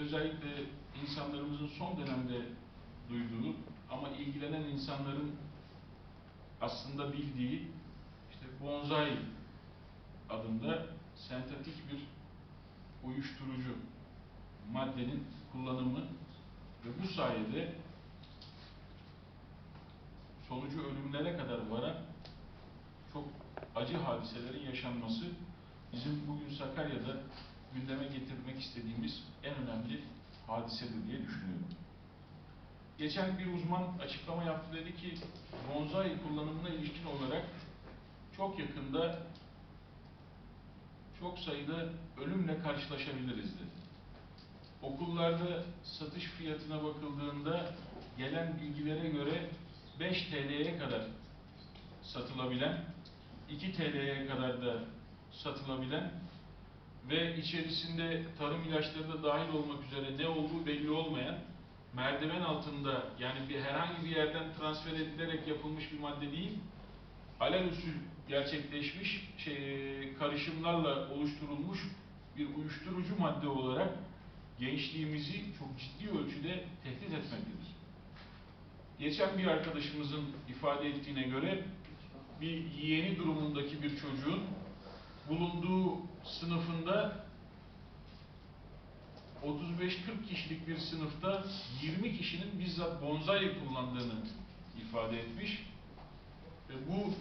özellikle insanlarımızın son dönemde duyduğu ama ilgilenen insanların aslında bildiği işte bonsai adında sentetik bir uyuşturucu maddenin kullanımı ve bu sayede sonucu ölümlere kadar varan çok acı hadiselerin yaşanması bizim bugün Sakarya'da gündeme getirmek istediğimiz en önemli hadisedir diye düşünüyorum. Geçen bir uzman açıklama yaptı dedi ki bonsai kullanımına ilişkin olarak çok yakında çok sayıda ölümle karşılaşabiliriz dedi. Okullarda satış fiyatına bakıldığında gelen bilgilere göre 5 TL'ye kadar satılabilen, 2 TL'ye kadar da satılabilen ve içerisinde tarım ilaçları da dahil olmak üzere ne olduğu belli olmayan merdiven altında yani bir herhangi bir yerden transfer edilerek yapılmış bir madde değil, alelüsül gerçekleşmiş şey, karışımlarla oluşturulmuş bir uyuşturucu madde olarak gençliğimizi çok ciddi ölçüde tehdit etmektedir. Geçen bir arkadaşımızın ifade ettiğine göre bir yeğeni durumundaki bir çocuğun bulunduğu sınıfında 35-40 kişilik bir sınıfta 20 kişinin bizzat bonsai kullandığını ifade etmiş. Ve bu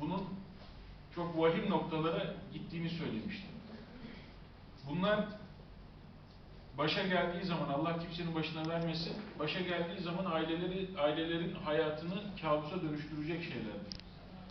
bunun çok vahim noktalara gittiğini söylemişti. Bunlar başa geldiği zaman Allah kimsenin başına vermesin. Başa geldiği zaman aileleri ailelerin hayatını kabusa dönüştürecek şeylerdir.